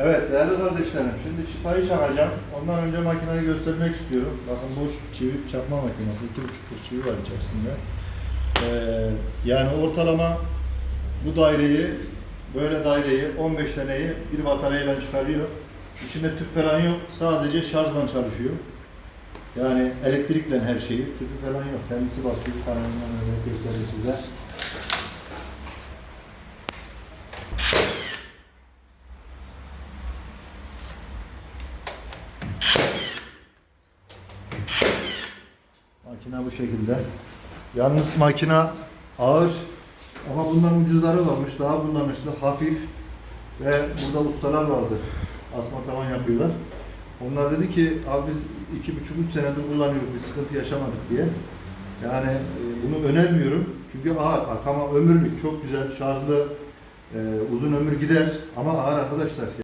Evet değerli kardeşlerim şimdi çıtayı çakacağım. Ondan önce makineyi göstermek istiyorum. Bakın bu çivi çakma makinesi. iki buçukluk çivi var içerisinde. Ee, yani ortalama bu daireyi böyle daireyi 15 taneyi bir bataryayla çıkarıyor. İçinde tüp falan yok. Sadece şarjla çalışıyor. Yani elektrikle her şeyi. Tüpü falan yok. Kendisi basıyor. Kanalından öyle göstereyim size. Makine bu şekilde. Yalnız makina ağır ama bundan ucuzları varmış. Daha kullanışlı, hafif ve burada ustalar vardı. Asma tavan yapıyorlar. Onlar dedi ki abi biz iki buçuk üç senedir kullanıyoruz bir sıkıntı yaşamadık diye. Yani e, bunu önermiyorum. Çünkü ağır. Ha, tamam ömürlük çok güzel şarjlı e, uzun ömür gider ama ağır arkadaşlar.